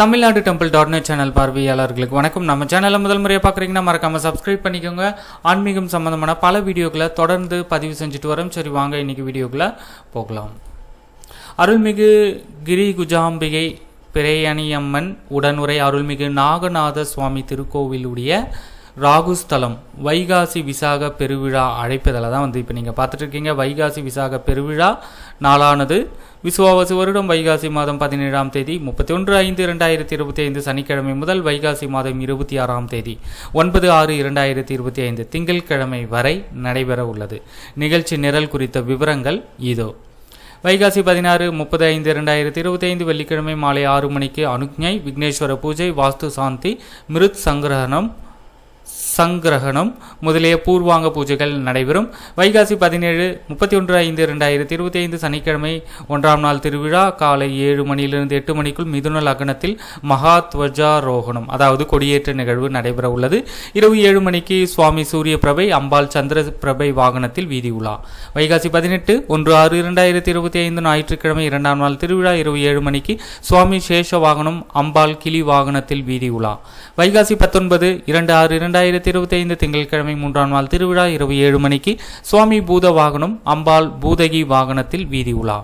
Tamil Nadu temple dot net channel பார்வையாளர்களுக்கு வணக்கம். நம்ம சேனலை முதல் முறையாக பார்க்குறீங்கன்னா மறக்காமல் சப்ஸ்கிரைப் பண்ணிக்கோங்க. ஆன்மீகம் சம்மந்தமான பல வீடியோக்களை தொடர்ந்து பதிவு செஞ்சுட்டு வரோம். சரி வாங்க இன்றைக்கி வீடியோக்களை போகலாம். அருள்மிகு கிரி குஜாம்பிகை பிரேயணியம்மன் உடனுரை அருள்மிகு நாகநாத சுவாமி திருக்கோவிலுடைய ராகுஸ்தலம் வைகாசி விசாக பெருவிழா அழைப்பதில் தான் வந்து இப்போ நீங்கள் பார்த்துட்டு இருக்கீங்க வைகாசி விசாக பெருவிழா நாளானது. விசுவாவசு வருடம் வைகாசி மாதம் பதினேழாம் தேதி முப்பத்தி ஒன்று ஐந்து இரண்டாயிரத்தி இருபத்தி ஐந்து சனிக்கிழமை முதல் வைகாசி மாதம் இருபத்தி ஆறாம் தேதி ஒன்பது ஆறு இரண்டாயிரத்தி இருபத்தி ஐந்து திங்கட்கிழமை வரை நடைபெற உள்ளது. நிகழ்ச்சி நிரல் குறித்த விவரங்கள் இதோ. வைகாசி பதினாறு முப்பது ஐந்து இரண்டாயிரத்தி இருபத்தி ஐந்து வெள்ளிக்கிழமை மாலை ஆறு மணிக்கு அனுக்ஞை விக்னேஸ்வர பூஜை வாஸ்து சாந்தி மிருத் சங்கிரகணம் சங்கிரகணம். முதலிய பூர்வாங்க பூஜைகள் நடைபெறும். வைகாசி பதினேழு முப்பத்தி ஒன்று ஐந்து இரண்டாயிரத்தி இருபத்தி ஐந்து சனிக்கிழமை ஒன்றாம் நாள் திருவிழா காலை ஏழு மணியிலிருந்து எட்டு மணிக்குள் மிதுன லக்னத்தில் மகாத்வஜாரோகணம் அதாவது கொடியேற்ற நிகழ்வு நடைபெற உள்ளது. இரவு ஏழு மணிக்கு சுவாமி சூரிய பிரபை அம்பாள் சந்திர பிரபை வாகனத்தில் வீதி உலா. வைகாசி பதினெட்டு ஒன்று ஆறு இரண்டாயிரத்தி இருபத்தி ஐந்து ஞாயிற்றுக்கிழமை இரண்டாம் நாள் திருவிழா இரவு ஏழு மணிக்கு சுவாமி சேஷ வாகனம் அம்பாள் கிளி வாகனத்தில் வீதி உலா. வைகாசி பத்தொன்பது இரண்டு ஆறு இரண்டு இரண்டாயிரத்தி இருபத்தி ஐந்து திங்கட்கிழமை மூன்றாம் நாள் திருவிழா இரவு ஏழு மணிக்கு சுவாமி பூத வாகனம் அம்பாள் பூதகி வாகனத்தில் வீதி உலா.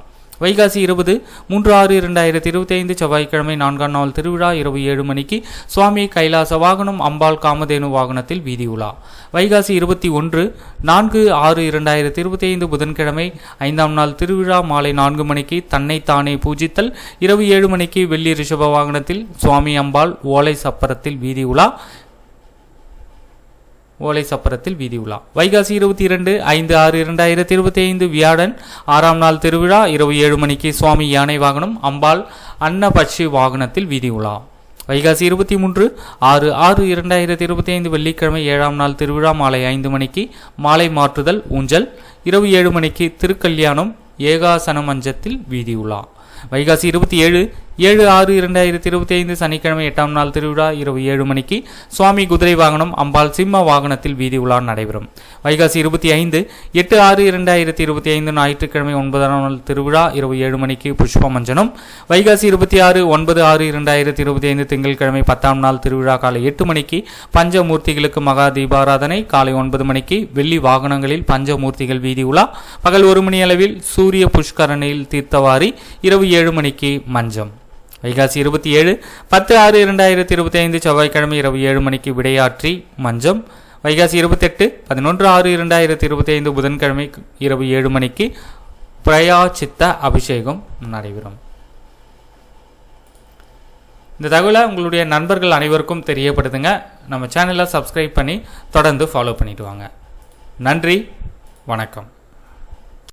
வைகாசி இருபது மூன்று ஆறு இரண்டாயிரத்தி இருபத்தி ஐந்து செவ்வாய்க்கிழமை நான்காம் நாள் திருவிழா இரவு ஏழு மணிக்கு சுவாமி கைலாச வாகனம் அம்பாள் காமதேனு வாகனத்தில் வீதி உலா. வைகாசி இருபத்தி ஒன்று நான்கு ஆறு இரண்டாயிரத்தி இருபத்தி ஐந்து புதன்கிழமை ஐந்தாம் நாள் திருவிழா மாலை நான்கு மணிக்கு தன்னைத்தானே பூஜித்தல் இரவு ஏழு மணிக்கு வெள்ளி ரிஷப வாகனத்தில் சுவாமி அம்பாள் ஓலை சப்பரத்தில் வீதி உலா. ஓலை சப்பரத்தில் வீதி உலா. வைகாசி இருபத்தி இரண்டு ஐந்து ஆறு இரண்டாயிரத்தி இருபத்தி ஐந்து வியாழன் ஆறாம் நாள் திருவிழா இரவு ஏழு மணிக்கு சுவாமி யானை வாகனம் அம்பாள் அன்னபட்சி வாகனத்தில் வீதி உலா. வைகாசி இருபத்தி மூன்று ஆறு ஆறு இரண்டாயிரத்தி இருபத்தி ஐந்து வெள்ளிக்கிழமை ஏழாம் நாள் திருவிழா மாலை ஐந்து மணிக்கு மாலை மாற்றுதல் ஊஞ்சல் இரவு ஏழு மணிக்கு திருக்கல்யாணம் ஏகாசன மஞ்சத்தில் வீதி உலா. வைகாசி இருபத்தி ஏழு ஏழு ஆறு இரண்டாயிரத்தி இருபத்தி ஐந்து சனிக்கிழமை எட்டாம் நாள் திருவிழா இரவு ஏழு மணிக்கு சுவாமி குதிரை வாகனம் அம்பாள் சிம்ம வாகனத்தில் வீதி உலா நடைபெறும். வைகாசி இருபத்தி ஐந்து எட்டு ஆறு இரண்டாயிரத்தி இருபத்தி ஐந்து ஞாயிற்றுக்கிழமை ஒன்பதாம் நாள் திருவிழா இரவு ஏழு மணிக்கு புஷ்ப மஞ்சனம் வைகாசி இருபத்தி ஆறு ஒன்பது ஆறு இரண்டாயிரத்தி இருபத்தி ஐந்து திங்கட்கிழமை பத்தாம் நாள் திருவிழா காலை எட்டு மணிக்கு பஞ்சமூர்த்திகளுக்கு மகா தீபாராதனை. காலை ஒன்பது மணிக்கு வெள்ளி வாகனங்களில் பஞ்சமூர்த்திகள் வீதி உலா. பகல் ஒரு மணி அளவில் சூரிய புஷ்கரணியில் தீர்த்தவாரி. இரவு ஏழு மணிக்கு மஞ்சம். வைகாசி இருபத்தி ஏழு பத்து ஆறு இரண்டாயிரத்தி இருபத்தி ஐந்து செவ்வாய்க்கிழமை இரவு ஏழு மணிக்கு விடையாற்றி மஞ்சம். வைகாசி இருபத்தெட்டு பதினொன்று ஆறு இரண்டாயிரத்தி இருபத்தி ஐந்து புதன்கிழமை இரவு ஏழு மணிக்கு பிரயாச்சித்த அபிஷேகம் நடைபெறும். இந்த தகவலை உங்களுடைய நண்பர்கள் அனைவருக்கும் தெரியப்படுத்துங்க. நம்ம சேனலை சப்ஸ்கிரைப் பண்ணி தொடர்ந்து ஃபாலோ பண்ணிட்டு வாங்க. நன்றி வணக்கம்.